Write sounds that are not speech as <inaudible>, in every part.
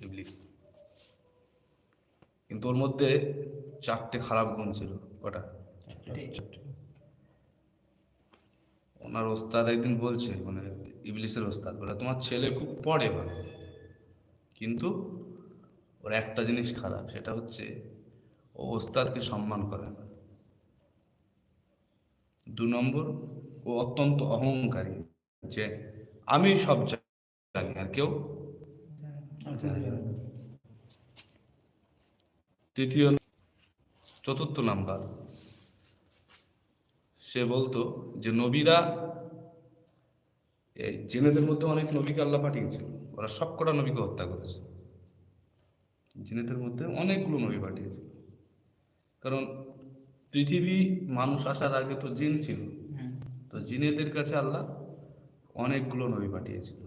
ইবলিস কিন্তু ওর মধ্যে চারটে খারাপ গুণ ছিল কটা? ওনার ওস্তাদ একদিন বলছে মানে ইবলিসের ওস্তাদ বলে তোমার ছেলে খুব পড়ে ভালো কিন্তু ওর একটা জিনিস খারাপ সেটা হচ্ছে ও ওস্তাদকে সম্মান করে না। দু নম্বর ও অত্যন্ত অহংকারী যে আমি সব জানি আর কেউ তৃতীয় চতুর্থ নাম্বার। সে বলতো যে নবীরা এই জিনেদের মধ্যে অনেক নবীকে আল্লাহ পাঠিয়েছিল ওরা সব কটা নবীকে হত্যা করেছে। জিনেদের মধ্যে অনেকগুলো নবী পাঠিয়েছিল কারণ পৃথিবী মানুষ আসার আগে তো জিন ছিল। তো জিনেদের কাছে আল্লাহ অনেকগুলো নবী পাঠিয়েছিল।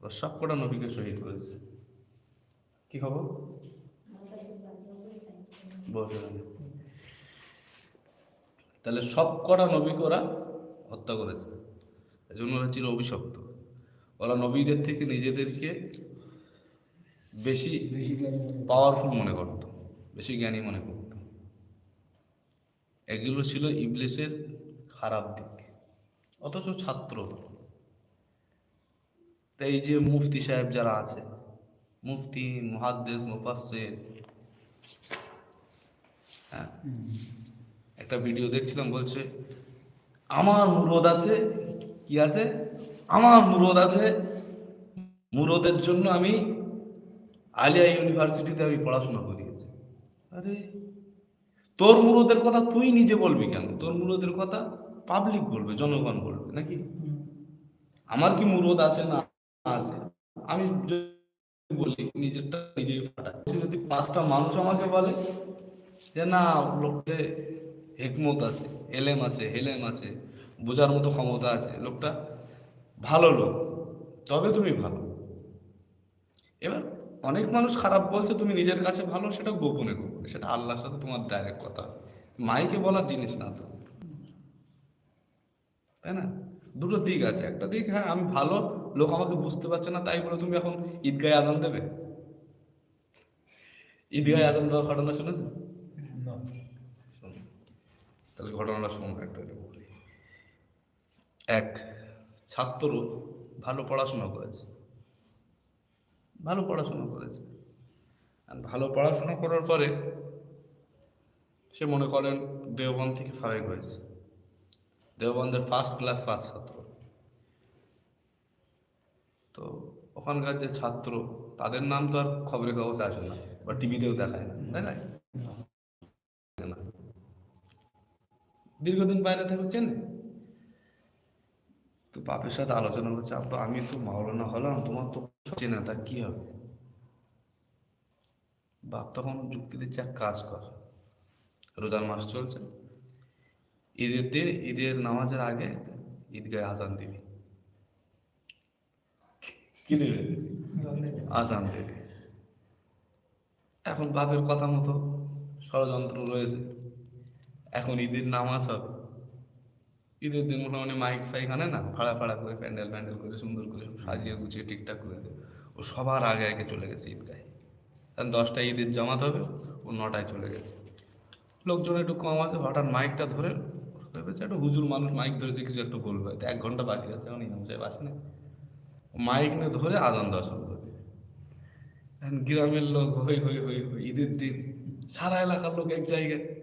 ওরা সব কটা নবীকে শহীদ করেছে। কি খবর? তাহলে সব কটা নবীকে ওরা হত্যা করেছে। এই জন্য ওরা ছিল অভিশপ্ত। ওরা নবীদের থেকে নিজেদেরকে বেশি বেশি পাওয়ারফুল মনে করত। বেশি জ্ঞানী মনে করত। এগুলো ছিল ইবলিসের খারাপ দিক। অথচ ছাত্র তো এই যে মুফতি সাহেব যারা আছে মুফতি মুহাদ্দেস মুফাসসির হ্যাঁ একটা ভিডিও দেখছিলাম বলছে আমার মুরদ আছে কি আছে? আমার মুরদ আছে মুরদের জন্য আমি আলিয়া ইউনিভার্সিটিতে আমি পড়াশোনা করিয়েছি। আরে তোর মুরদের কথা তুই নিজে বলবি কেন? তোর মুরদের কথা পাবলিক বলবে জনগণ বলবে নাকি? আমার কি মুরদ আছে না আছে। আমি বলি, নিজেরটা নিজেই ফাটাই। যদি পাঁচটা মানুষ আমাকে বলে যে, না লোকতে হেকমত আছে, এলেম আছে, হেলেম আছে, বোঝার মতো ক্ষমতা আছে, লোকটা ভালো লোক, তবে তুমি ভালো। এবার অনেক মানুষ খারাপ বলছে, তুমি নিজের কাছে ভালো, সেটা গোপনে গোপনে, সেটা আল্লাহর সাথে তোমার ডাইরেক্ট কথা। মাইকে বলার জিনিস না তো। তাই না? দুটো দিক আছে। একটা দিক হ্যাঁ আমি ভালো লোক আমাকে বুঝতে পারছে না তাই বলে তুমি এখন ঈদগায় আজান দেবে? ঈদগায় আজান দেওয়ার ঘটনা শুনেছো? না। তাহলে ঘটনাটা শোনো একটা বলি এক ছাত্র ভালো পড়াশোনা করেছে। ভালো পড়াশোনা করেছে। আর ভালো পড়াশোনা করার পরে সে মনে করেন দেওবন্দ থেকে ফারেক হয়েছে। দেওবন্দের ফার্স্ট ক্লাস ফার্স্ট ছাত্র। তো ওখানকার যে ছাত্র, তাদের নাম তো আর খবরের কাগজে আসে না, বা টিভিতেও দেখায় না দেখায় না? দীর্ঘদিন বাইরে থেকে চেনে। তো বাপের সাথে আলোচনা করছে, আব্বা, আমি তো মাওলানা হলাম, তোমার তো চেনে, তা কি হবে? বাপ তখন যুক্তি দিচ্ছে, এক কাজ কর, রোজার মাস চলছে ঈদের দিন ঈদের নামাজের আগে ঈদগায় আজান দিবি। কি দেবে? আজান দেবে। এখন বাপের কথা মতো ষড়যন্ত্র রয়েছে। এখন ঈদের নামাজ হবে। ঈদের দিন মোটামুটি মাইক ফাইক আনে না ফাড়া ফাড়া করে প্যান্ডেল প্যান্ডেল করে সুন্দর করে সব সাজিয়ে গুছিয়ে ঠিকঠাক করেছে। ও সবার আগে আগে চলে গেছে ঈদগায় কারণ দশটায় ঈদের জামাত হবে ও নটায় চলে গেছে। লোকজন একটু কম আছে হঠাৎ মাইকটা ধরে ভেবেছে একটা হুজুর মানুষ মাইক ধরেছে কিছু একটা বলবে এক ঘণ্টা বাকি আছে এখন ইমাম সাহেব আসে না মাইক নিয়ে ধরে আদান দেওয়া শুরু করে এখন গ্রামের লোক, হই হই হই হই, ঈদের দিন, সারা এলাকার লোক এক জায়গায়।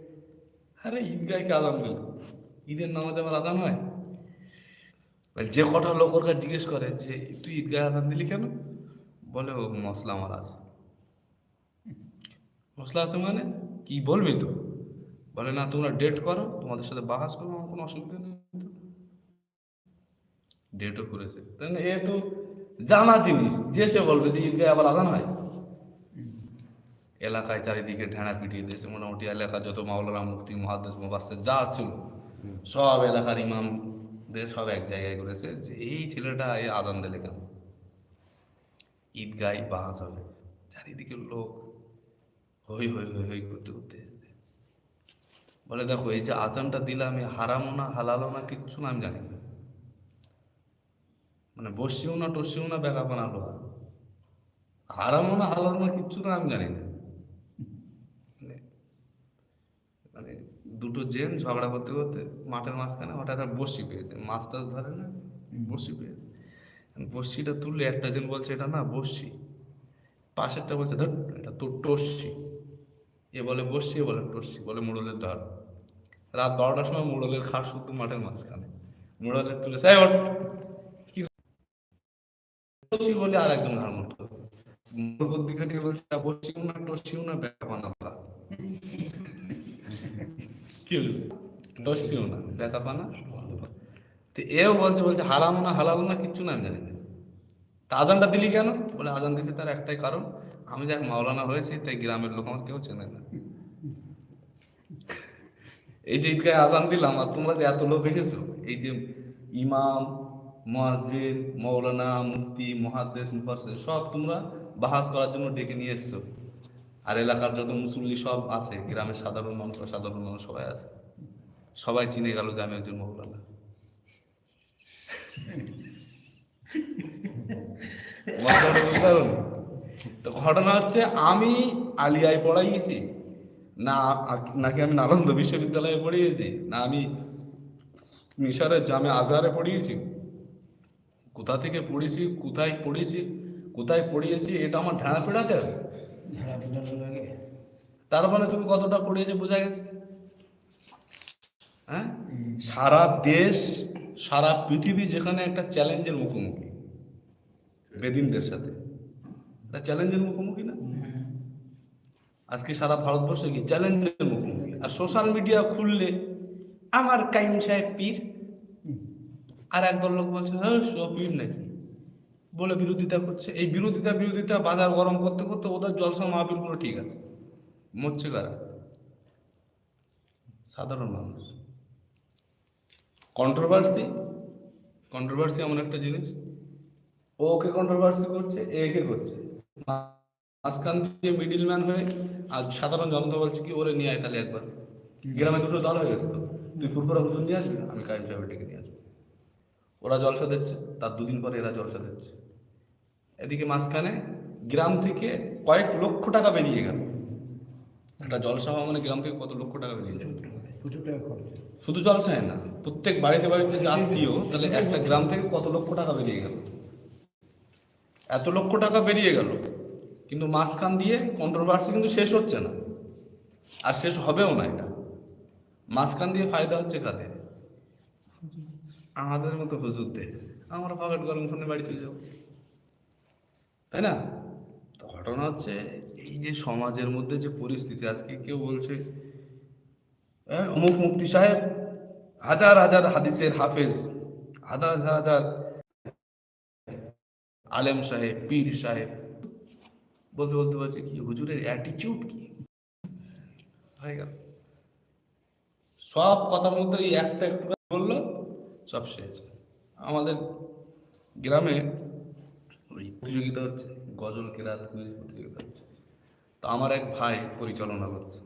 আরে, ঈদগাহকে আদান দিল। ঈদের নামাজে আবার আদান হয়? যে কটা লোক ওর কাছে জিজ্ঞেস করে যে, তুই ঈদগাহে আদান দিলি কেন? বলে, ও মশলা আমার আছে। মশলা আছে মানে? কি বলবি তো বলে, না, তোমরা ডেট করো, তোমাদের সাথে বাহাস করো আমার কোনো অসুবিধা নেই। ডেটও করেছে। এ তো জানা জিনিস, যে সে বলবে যে ঈদগাহে আবার আদান হয়। এলাকায় চারিদিকে ঢেঁড়া পিটিয়ে দিয়েছে, মোটামুটি এলাকা যত মাওলানা মুক্তি মহাদেশ মুবাসের যা ছিল, সব এলাকার ইমামদের সব এক জায়গায় করেছে যে এই ছেলেটা এই আজান দিলে কেন? ঈদগাই বাহাস হবে। চারিদিকে লোক হই হই হই হই করতে করতে। বলে, দেখো, এই যে আজানটা দিলাম এই হারামও না, হালালও না, কিচ্ছু না, আমি জানি না। মানে বসিও না, টসিও না, বেকা বানালো হারামো না হালানো না, কিচ্ছু না, আমি জানি না। মানে- মানে দুটো জেন ঝগড়া করতে করতে মাঠের মাঝখানে হঠাৎ একটা বড়শি পেয়েছে। মাছ টাছ ধরে না বড়শি পেয়েছে। বড়শিটা তুললে একটা জেন বলছে, এটা না বড়শি পাশেরটা বলছে, ধর, এটা তোর টস্যি এ বলে বসছি এ বলে টস্যি বলে, মুড়লের ধর। রাত বারোটার সময় মোড়লের খাট শুদ্ধ মাঠের মাঝখানে। মুড়লের তুলে সাই কি বলে আর একজন ঘাড় মতো মোড় খাটিয়ে বলছে না টস্যিও না ব্যাপার না ভালা কি হলো? টস্যিও না ব্যাকা পানা? তো এও বলছে বলছে হারাম না, হালাল না, কিচ্ছু না, আমি জানি না। তা আজানটা দিলি কেন? বলে, আজান দিয়েছে তার একটাই কারণ, আমি যাক মাওলানা হয়েছি, তাই গ্রামের লোক আমার কেউ চেনে না। এই যে ঈদগায় আজান দিলাম, আর তোমরা যে এত লোক এসেছ, এই যে ইমাম, মুয়াজ্জিন, মৌলানা, মুফতি মহাদ্দেশ মুফাসসির, সব তোমরা বাহাস করার জন্য ডেকে নিয়ে এসছো। আর এলাকার যত মুসল্লি সব আছে, গ্রামের সাধারণ মানুষ সাধারণ মানুষ সবাই আছে। সবাই চিনে গেল যে আমি একজন মৌলানা? <laughs> তো ঘটনা হচ্ছে, আমি আলিয়ায় পড়াইয়েছি না নাকি আমি নালন্দা বিশ্ববিদ্যালয়ে পড়িয়েছি? না আমি মিশরের জামে আজহারে পড়িয়েছি। কোথা থেকে পড়েছি কোথায় পড়েছি কোথায় পড়িয়েছি? এটা আমার ঢাড়া পেড়াতে হবে। তার মানে তুমি কতটা পড়িয়েছে বোঝা গেছে? হ্যাঁ? সারা দেশ সারা পৃথিবী যেখানে একটা চ্যালেঞ্জের মুখোমুখি। বেদিনদের সাথে। একটা চ্যালেঞ্জের মুখোমুখি আজকে সারা ভারতবর্ষে কি চ্যালেঞ্জের মুখোমুখি আর সোশ্যাল মিডিয়া খুললে আমার কাইম সাহেব পীর। আর একদল লোক বলছে হ্যাঁ পীর নাকি? বলে বিরোধিতা করছে। এই বিরোধিতা বিরোধিতা বাজার গরম করতে করতে ওদের জলসা মাহবিলগুলো ঠিক আছে। মরছে কারা? সাধারণ মানুষ। কন্ট্রোভার্সি কন্ট্রোভার্সি এমন একটা জিনিস। ও ওকে কন্ট্রোভার্সি করছে, এ একে করছে? মাঝখান দিয়ে মিডিল ম্যান হয়ে আর সাধারণ জনতা বলছে কি ওরে নিয়ে আয় তাহলে একবার। গ্রামে দুটো দল হয়ে গেছে তো। তুই ফুরফুরা হুজুর নিয়ে আসবি? আমি কাইম সাহেব ডেকে নিয়ে আসব। ওরা জলসা দিচ্ছে তার দুদিন পরে এরা জলসা দিচ্ছে এদিকে মাঝখানে গ্রাম থেকে কয়েক লক্ষ টাকা বেরিয়ে গেল। একটা জলসা হওয়া মানে গ্রাম থেকে কত লক্ষ টাকা বেরিয়ে যাবে শুধু জলসায় না প্রত্যেক বাড়িতে বাড়িতে যে আত্মীয় তাহলে একটা গ্রাম থেকে কত লক্ষ টাকা বেরিয়ে গেল? এত লক্ষ টাকা বেরিয়ে গেল। কিন্তু মাঝখান দিয়ে কন্ট্রোভার্সি কিন্তু শেষ হচ্ছে না। আর শেষ হবেও না এটা। মাঝখান দিয়ে ফায়দা হচ্ছে কাদের? আমাদের মতো হুজুরদের। আমরা পকেট গরম ফোনে বাড়ি চলে যাব। তাই না? তো ঘটনা হচ্ছে, এই যে সমাজের মধ্যে যে পরিস্থিতি, আজকে কেউ বলছে অমুক মুক্তি সাহেব, হাজার হাজার হাদিসের হাফেজ, হাজার হাজার আলেম সাহেব, পীর সাহেব বলতে বলতে বলছে কি, হুজুরের অ্যাটিটিউড কি? হয়ে গেল। সব কথার মধ্যে এই একটা একটু বলল, সব শেষ। আমাদের গ্রামে ওই প্রতিযোগিতা হচ্ছে, গজল, কেরাত, কুইজ প্রতিযোগিতা হচ্ছে। তো আমার এক ভাই পরিচালনা করছে।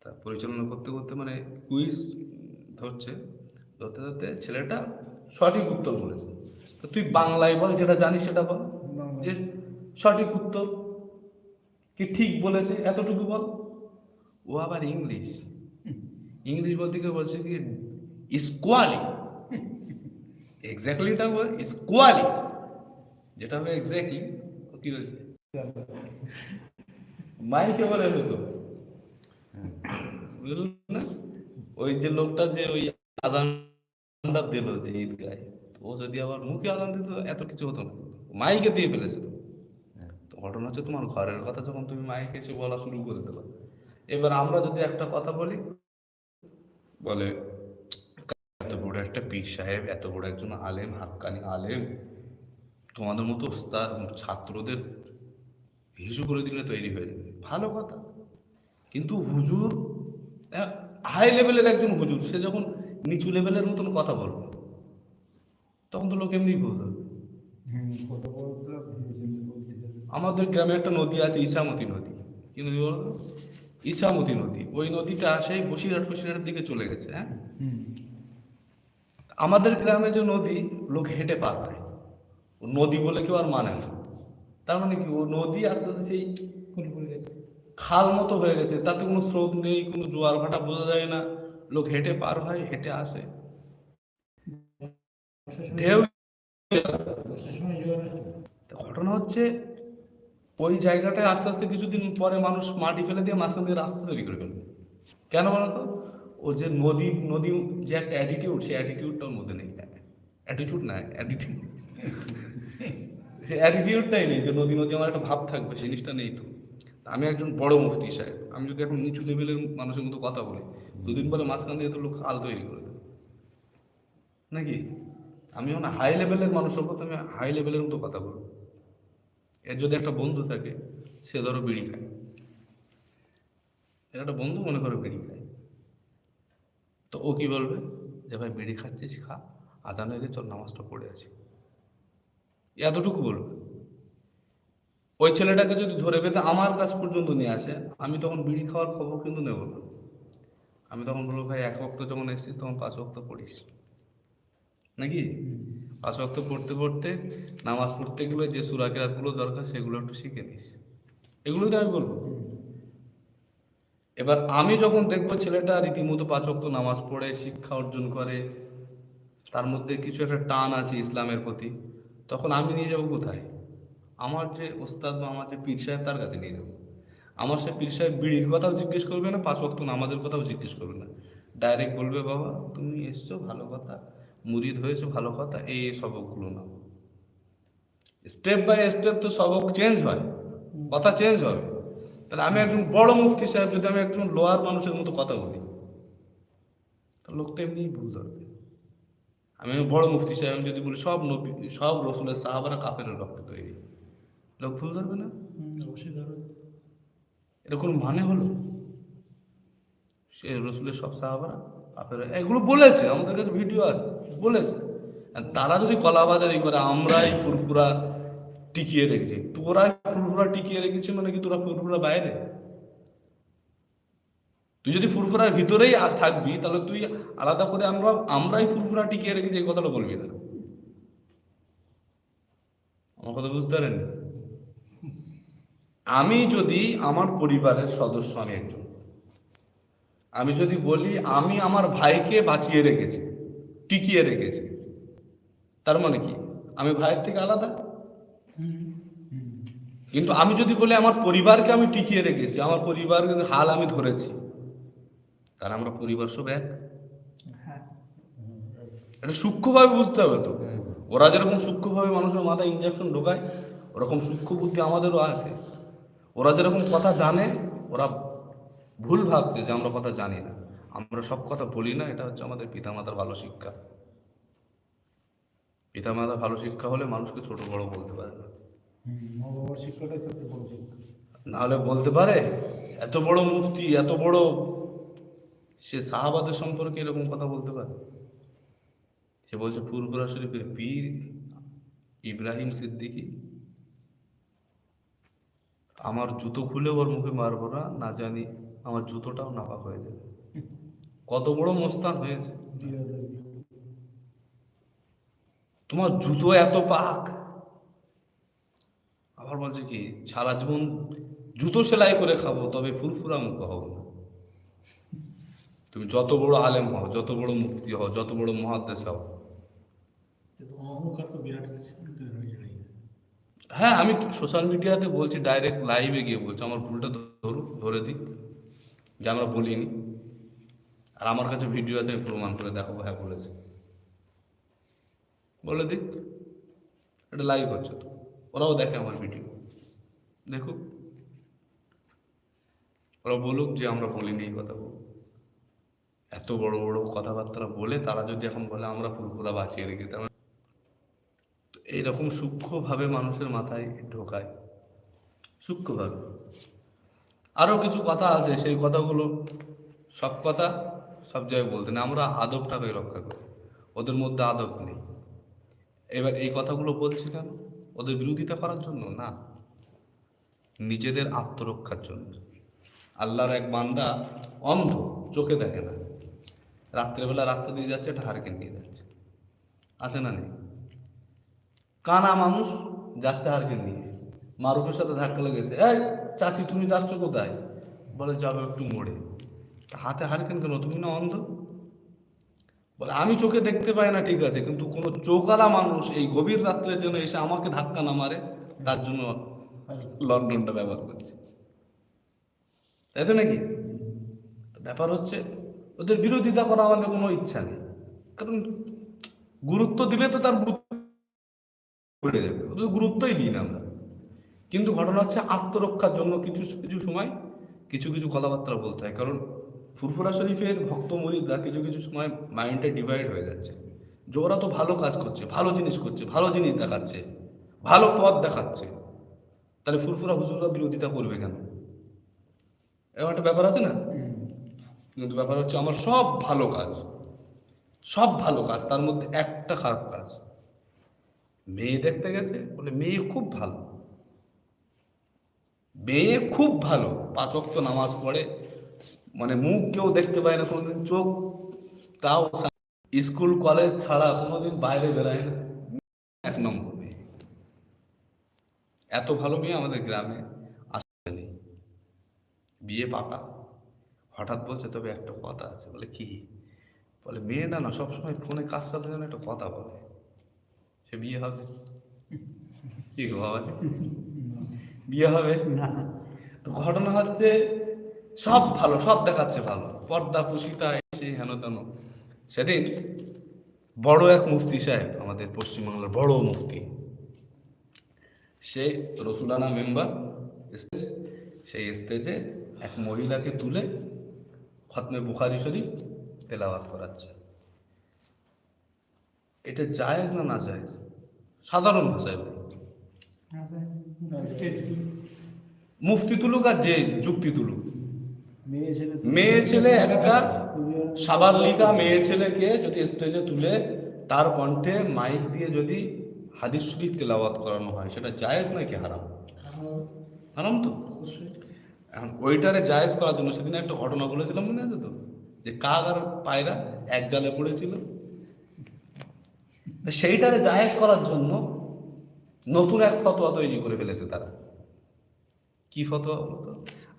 তা পরিচালনা করতে করতে মানে কুইজ ধরছে, ধরতে ধরতে ছেলেটা সঠিক উত্তর বলেছে। তো তুই বাংলায় বল, যেটা জানিস সেটা বল। সঠিক উত্তর? কি ঠিক বলেছে? এতটুকু বল। ও আবার ইংলিশ। ইংলিশ বলতে গিয়ে বলছে কি, স্কোয়ালি। এক্স্যাক্টলিটা স্কোয়ালি। যেটা হবে এক্স্যাক্টলি ও কি বলছে? মাইকে বলে হতো ওই যে লোকটা যে ওই আজানটা দিল যে ঈদগায় ও যদি আবার মুখে আজান দিত, এত কিছু হতো না। মাইকে দিয়ে ফেলেছে। তো ঘটনা হচ্ছে তোমার ঘরের কথা যখন তুমি মাইকে এসে বলা শুরু করে দেবে এবার আমরা যদি একটা কথা বলি, বলে, এত বড় একটা পীর সাহেব, এত বড় একজন আলেম, হাক্কানি আলেম, তোমাদের মতো ওস্তাদ ছাত্রদের হিসু করে দিলে তৈরি হয়ে যাবে। ভালো কথা। কিন্তু হুজুর হাই লেভেলের একজন হুজুর, সে যখন নিচু লেভেলের মতন কথা বলবে, তখন তো লোক এমনি বলবে। আমাদের গ্রামে একটা নদী আছে ইছামতি নদী। কি নদী বলতো ইছামতি নদী। ওই নদীটা সেই বসিরহাট ফসিরহাটের দিকে চলে গেছে হ্যাঁ? আমাদের গ্রামে যে নদী লোক হেঁটে পার হয়। ও নদী বলে কেউ আর মানে না। তার মানে কি? ও নদী আস্তে আস্তে সেই খাল মতো হয়ে গেছে। তাতে কোনো স্রোত নেই কোনো জোয়ার ভাটা বোঝা যায় না। লোক হেঁটে পার হয় হেঁটে আসে। ঢেউ আসে। ঘটনা হচ্ছে ওই জায়গাটায় আস্তে আস্তে কিছুদিন পরে মানুষ মাটি ফেলে দিয়ে মাঝখান দিয়ে রাস্তা তৈরি করে ফেলবে। কেন বলতো ও যে নদী নদী যে একটা অ্যাটিটিউড সেই অ্যাটিটিউডটা ওর মধ্যে নেই। অ্যাটিটিউড না অ্যাটিটিউড সে অ্যাটিটিউডটাই নেই যে নদী নদী আমার একটা ভাব থাকবে, সেই জিনিসটা নেই তো। আমি একজন বড় মুফতি সাহেব, আমি যদি এখন নিচু লেভেলের মানুষের মতো কথা বলি, দুদিন পরে মাঝখান দিয়ে তো লোক খাল তৈরি করে দেবে। নাকি? আমি এখন হাই লেভেলের মানুষের মতো আমি হাই লেভেলের মতো কথা বলব। এর যদি একটা বন্ধু থাকে, সে ধরো বিড়ি খায়। এর একটা বন্ধু মনে করে বিড়ি খায়। তো ও কি বলবে? যে ভাই, বিড়ি খাচ্ছিস, খা। আজান হয়ে গেছে চল নামাজটা পড়ে আছি। এতটুকু বলবে। ওই ছেলেটাকে যদি ধরে বেঁধে আমার কাছ পর্যন্ত নিয়ে আসে, আমি তখন বিড়ি খাওয়ার খবর কিন্তু নেব না। আমি তখন বলব, ভাই, এক বক্ত যখন এসেছিস, তখন পাঁচ বক্ত পড়িস। নাকি? পাঁচ ওয়াক্ত পড়তে পড়তে, নামাজ পড়তে গেলে যে সুরাকিরাতগুলো দরকার, সেগুলো একটু শিখে নিস। এগুলোই তো আমি বলব এবার আমি যখন দেখব ছেলেটা রীতিমতো পাঁচ ওয়াক্ত নামাজ পড়ে, শিক্ষা অর্জন করে, তার মধ্যে কিছু একটা টান আছে ইসলামের প্রতি, তখন আমি নিয়ে যাব কোথায়? আমার যে ওস্তাদ বা আমার যে পীর সাহেব, তার কাছে নিয়ে যাব। আমার সে পীর সাহেব বিড়ির কথাও জিজ্ঞেস করবে না, পাঁচ ওয়াক্ত নামাজের কথাও জিজ্ঞেস করবে না। ডাইরেক্ট বলবে, বাবা, তুমি এসছো, ভালো কথা। মুরিদ হয়েছে ভালো কথা এই সবকগুলো না। স্টেপ বাই স্টেপ তো সবক চেঞ্জ হয় কথা চেঞ্জ হবে। তাহলে আমি একজন বড় মুফতি সাহেব যদি আমি একজন লোয়ার মানুষের মতো কথা বলি তা লোক তো এমনিই ভুল ধরবে। আমি বড় মুফতি সাহেব আমি যদি বলি সব নবী সব রসুলের সাহাবারা কাপের রক্ত তৈরি। লোক ভুল ধরবে না? অবশ্যই ধরো এটা কোনো মানে হলো? সে রসুলের সব সাহাবারা আপনারা এগুলো বলেছে, আমাদের কাছে ভিডিও আছে, বলেছে। তারা যদি কলাবাজারি করে, আমরাই ফুরফুরা টিকিয়ে রেখেছি। তোরা ফুরফুরা টিকিয়ে রেখেছি মানে কি তোরা ফুরফুরা বাইরে? তুই যদি ফুরফুরার ভিতরেই থাকবি, তাহলে তুই আলাদা করে আমরা, আমরাই ফুরফুরা টিকিয়ে রেখেছি, এই কথাটা বলবি না। আমার কথা বুঝতে পারেন আমি যদি আমার পরিবারের সদস্য আমি একজন আমি যদি বলি আমি আমার ভাইকে বাঁচিয়ে রেখেছি টিকিয়ে রেখেছি। তার মানে কি? আমি ভাইয়ের থেকে আলাদা? কিন্তু আমি যদি বলি আমার পরিবারকে আমি টিকিয়ে রেখেছি আমার পরিবারের হাল আমি ধরেছি তাহলে আমরা পরিবার সব এক? হ্যাঁ। এটা সূক্ষ্মভাবে বুঝতে হবে তো। ওরা যেরকম সূক্ষ্মভাবে মানুষের মাথায় ইঞ্জেকশন ঢোকায় ওরকম সূক্ষ্ম বুদ্ধি আমাদেরও আছে। ওরা যেরকম কথা জানে ওরা ভুল ভাবছে যে আমরা কথা জানি না। আমরা সব কথা বলি না, এটা হচ্ছে আমাদের পিতামাতার ভালো শিক্ষা। পিতামাতার ভালো শিক্ষা হলে মানুষকে ছোট বড় বলতে পারে না। শিক্ষা নাহলে বলতে পারে, এত বড় মুফতি এত বড় সে সাহাবাদের সম্পর্কে এরকম কথা বলতে পারে। সে বলছে ফুরফুরা শরীফের পীর ইব্রাহিম সিদ্দিকী, আমার জুতো খুলে ওর মুখে মারবো না না জানি আমার জুতোটাও নাপাক হয়ে যাবে। কত বড় মোস্তান হয়েছে তোমার জুতো এত পাক। আবার বলছে কি, সারা জীবন জুতো সেলাই করে খাব, তবে ফুরফুরা মুখ হব না। তুমি যত বড় আলেম হও, যত বড় মুক্তি হও, যত বড় মহাদ্দেশ হও। হয়ে, আমি সোশ্যাল মিডিয়াতে বলছি ডাইরেক্ট লাইভে গিয়ে বলছি, আমার ভুলটা ধরু ধরে দিক যে আমরা বলিনি। আর আমার কাছে ভিডিও আছে, আমি প্রমাণ করে দেখো হ্যাঁ বলেছে। বলে দিক, এটা লাইভ হচ্ছে তো। ওরাও দেখে আমার ভিডিও দেখুক। ওরা বলুক যে আমরা বলিনি এই কথা বলুক এত বড় বড় কথাবার্তা বলে তারা যদি এখন বলে, আমরা ফুলফুলা বাঁচিয়ে রেখে তার মানে এইরকম সূক্ষ্মভাবে মানুষের মাথায় ঢোকায়। সূক্ষ্মভাবে। আরও কিছু কথা আছে, সেই কথাগুলো সব কথা সব জায়গায় বলতে না আমরা আদবটাকে রক্ষা করি। ওদের মধ্যে আদব নেই। এবার এই কথাগুলো বলছি কেন? ওদের বিরোধিতা করার জন্য? না। নিজেদের আত্মরক্ষার জন্য। আল্লাহর এক বান্দা অন্ধ, চোখে দেখে না। রাত্রেবেলা রাস্তা দিয়ে যাচ্ছে ঢারকে নিয়ে যাচ্ছে। আছে না নেই? কানা মানুষ যাচ্ছে হারকে নিয়ে। মারুফের সাথে ধাক্কা লেগেছে। এই চাচি, তুমি যাচ্ছ কোথায়? বলে, যাব একটু মোড়ে। হাতে হারকেন কেন? তুমি না অন্ধ? বলে, আমি চোখে দেখতে পাই না, ঠিক আছে, কিন্তু কোনো চোখালা মানুষ এই গভীর রাত্রে যেন এসে আমাকে ধাক্কা না মারে, তার জন্য লন্ডনটা ব্যবহার করছে। তাই তো নাকি? ব্যাপার হচ্ছে, ওদের বিরোধিতা করা আমাদের কোনো ইচ্ছা নেই। কারণ গুরুত্ব দিলে তো তার গুরুত্ব বেড়ে যাবে। ওদের গুরুত্বই দিই না আমরা। কিন্তু ঘটনা হচ্ছে আত্মরক্ষার জন্য কিছু কিছু সময়, কিছু কিছু কথাবার্তা বলতে হয়। কারণ ফুরফুরা শরীফের ভক্ত মরিদরা কিছু কিছু সময় মাইন্ডে ডিভাইড হয়ে যাচ্ছে। যে ওরা তো ভালো কাজ করছে, ভালো জিনিস করছে, ভালো জিনিস দেখাচ্ছে, ভালো পথ দেখাচ্ছে। তাহলে ফুরফুরা হুজুররা বিরোধিতা করবে কেন? এরকম একটা ব্যাপার আছে না? কিন্তু ব্যাপার হচ্ছে আমার সব ভালো কাজ, সব ভালো কাজ, তার মধ্যে একটা খারাপ কাজ। মেয়ে দেখতে গেছে, বলে, মেয়ে খুব ভালো। মেয়ে খুব ভালো। পাঁচ অক্ত নামাজ পড়ে। মানে মুখ কেউ দেখতে পায় না কোনোদিন, চোখ তাও স্কুল, কলেজ ছাড়া কোনোদিন বাইরে বেরোয় না। এক নম্বর মেয়ে। এত ভালো মেয়ে আমাদের গ্রামে আসতে নেই। বিয়ে পাকা। হঠাৎ বলছে, তবে একটা কথা আছে। বলে, কি? বলে, মেয়ে না না, সবসময় ফোনে কাজ সাথে যেন একটা কথা বলে। সে বিয়ে হবে। কি গো বাবা বিয়ে হবে? না। তো ঘটনা হচ্ছে সব ভালো সব দেখাচ্ছে ভালো। পর্দা পুষিতা এসে হেন তেন। সেদিন বড় এক মুফতি সাহেব আমাদের পশ্চিমবাংলার বড় মুফতি সে রসুলানা মেম্বার স্টেজ সেই স্টেজে এক মহিলাকে তুলে খতমে বুখারি শরীফ তেলাওয়াত করাচ্ছে। এটা জায়েজ না না জায়েজ? সাধারণ ভাষায়। মুফতি তুলুক আর যে যুক্তি তুলুক মেয়ে ছেলে মেয়ে ছেলে একটা সাবালিকা মেয়ে ছেলেকে যদি স্টেজে তুলে তার কণ্ঠে মাইক দিয়ে যদি হাদিস শরীফ তেলাওয়াত করানো হয় সেটা জায়েজ নাকি হারাম? হারাম। তো। এখন ওইটারে জায়েজ করার জন্য সেদিন একটা ঘটনা বলেছিলাম মনে আছে তো? যে কাক আর পায়রা এক জালে পড়েছিল। সেইটারে জায়েজ করার জন্য নতুন এক ফতোয়া তৈরি করে ফেলেছে তারা। কি ফতোয়া বলতো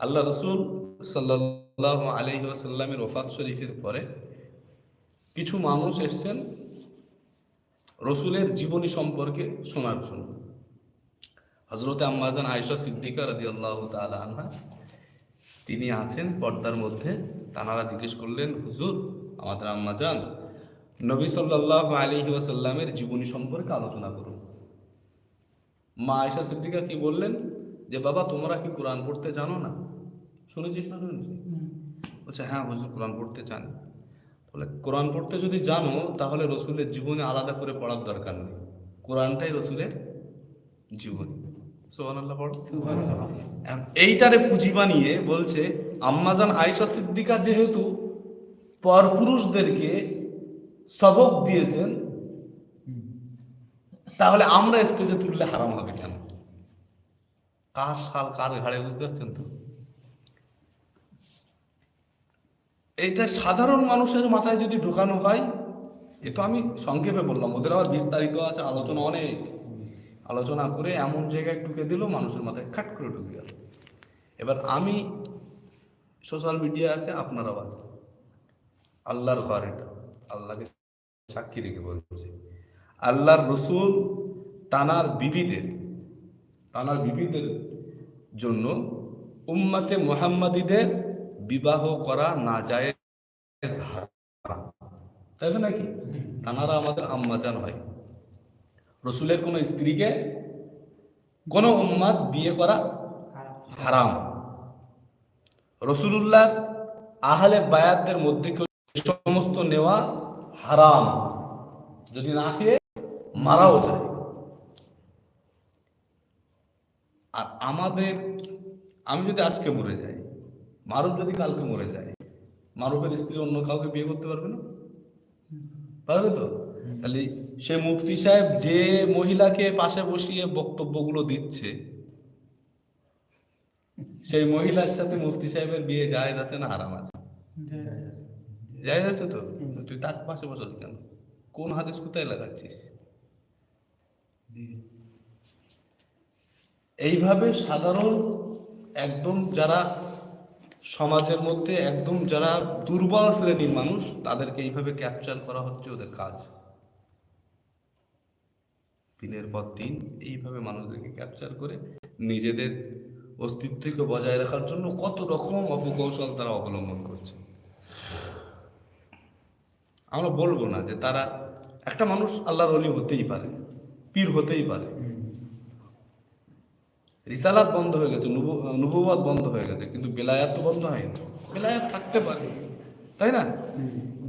আল্লাহ রসুল সাল্লাহ আলহি ওফাত শরীফের পরে কিছু মানুষ এসছেন রসুলের জীবনী সম্পর্কে শোনার জন্য। হজরতে আম্মাজান আয়সা সিদ্দিকা রাদি আল্লাহ তালা আনহা, তিনি আছেন পর্দার মধ্যে। তানারা জিজ্ঞেস করলেন, হুজুর, আমাদের আম্মাজান, নবী সাল্লাহ আলহি ওয়াসাল্লামের জীবনী সম্পর্কে আলোচনা করুন। মা আয়সা সিদ্দিকা কি বললেন যে বাবা তোমরা কি কোরআন পড়তে জানো না? শুনেছিস না শুনেছিস? বলছে হ্যাঁ হুজুর কোরআন পড়তে চান বলে কোরআন পড়তে যদি জানো তাহলে রসুলের জীবনে আলাদা করে পড়ার দরকার নেই। কোরআনটাই রসুলের জীবনী। এইটারে পুঁজি বানিয়ে বলছে আম্মাজান আয়েশা সিদ্দিকা যেহেতু পরপুরুষদেরকে সবক দিয়েছেন তাহলে আমরা স্টেজে তুললে হারাম হবে কেন? কার শাল কার ঘাড়ে, বুঝতে পারছেন তো? এটা সাধারণ মানুষের মাথায় যদি ঢোকানো হয় এ তো আমি সংক্ষেপে বললাম, ওদের আবার বিস্তারিত আছে, আলোচনা অনেক। আলোচনা করে এমন জায়গায় ঢুকে দিল, মানুষের মাথায় খাট করে ঢুকে গেল। এবার আমি সোশ্যাল মিডিয়া আছে, আপনারাও আছে আল্লাহর ঘর এটা। আল্লাহকে সাক্ষী রেখে বলছে। আল্লাহর রসুল তানার বিবিদের তানার বিবিদের জন্য উম্মাতে মোহাম্মদীদের বিবাহ করা না যায় তাই তো নাকি? তানারা আমাদের আম্মাজান হয়। রসুলের কোনো স্ত্রীকে কোনো উম্মাদ বিয়ে করা হারাম। রসুলুল্লাহ আহলে বায়াতদের মধ্যে কেউ সমস্ত নেওয়া হারাম। যদি না খেয়ে মারাও যায়। আর আমাদের আমি যদি আজকে মরে যাই মারুফ যদি কালকে মরে যায় মারুফের স্ত্রী অন্য কাউকে বিয়ে করতে পারবে না? পারবে তো? তাহলে সে মুফতি সাহেব যে মহিলাকে পাশে বসিয়ে বক্তব্যগুলো দিচ্ছে সেই মহিলার সাথে মুফতি সাহেবের বিয়ে জায়েজ আছে না হারাম আছে? জায়েজ আছে। তো? তুই তার পাশে বসত কেন? কোন হাদিস কোথায় লাগাচ্ছিস? এইভাবে সাধারণ একদম যারা সমাজের মধ্যে একদম যারা দুর্বল শ্রেণির মানুষ, তাদেরকে এইভাবে ক্যাপচার করা হচ্ছে ওদের কাজ। দিনের পর দিন এইভাবে মানুষদেরকে ক্যাপচার করে নিজেদের অস্তিত্বকে বজায় রাখার জন্য কত রকম অপকৌশল তারা অবলম্বন করছে। আমরা বলব না যে তারা, একটা মানুষ আল্লাহর অলি হতেই পারে। পীর হতেই পারে। রিসালাত বন্ধ হয়ে গেছে, নুবু- নবুবত বন্ধ হয়ে গেছে, কিন্তু বেলায়াত তো বন্ধ হয়নি। বেলায়াত থাকতে পারে, তাই না?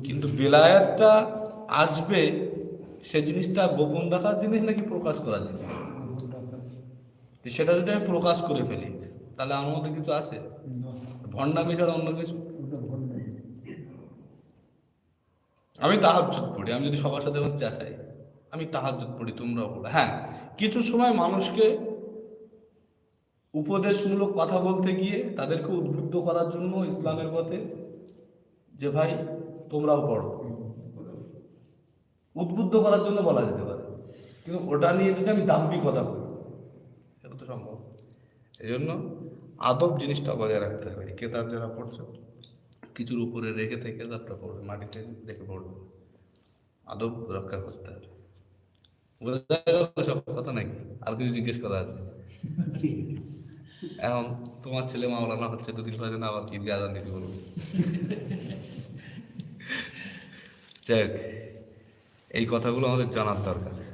কিন্তু বেলায়াতটা আসবে, সে জিনিসটা গোপন রাখার জিনিস নাকি প্রকাশ করার জিনিস? সেটা যদি আমি প্রকাশ করে ফেলি, তাহলে আমার মধ্যে কিছু আছে? ভণ্ডামি ছাড়া অন্য কিছু? আমি তাহাজ্জুদ পড়ি, আমি যদি সবার সাথে চাচাই আমি তাহাজ্জুদ পড়ি, তোমরাও পড়ো। হ্যাঁ কিছু সময় মানুষকে উপদেশমূলক কথা বলতে গিয়ে তাদেরকে উদ্বুদ্ধ করার জন্য ইসলামের পথে যে ভাই, তোমরাও পড়ো। উদ্বুদ্ধ করার জন্য বলা যেতে পারে। কিন্তু ওটা নিয়ে যদি আমি দাম্ভিকতা করি সেটা তো সম্ভব। এই জন্য আদব জিনিসটা বজায় রাখতে হবে। কেতাব যারা পড়ছে, কিছুর উপরে রেখে থেকে কেতাবটা পড়বে মাটিতে রেখে পড়বে। আদব রক্ষা করতে হবে। বোঝা গেল সব কথা নাকি? আর কিছু জিজ্ঞেস করা আছে? <laughs> এখন তোমার ছেলে মাওলানা হচ্ছে দুদিন পরে যেন আবার ঈদকে আজান দিতে বলব। <laughs> যাই হোক এই কথাগুলো আমাদের জানার দরকার।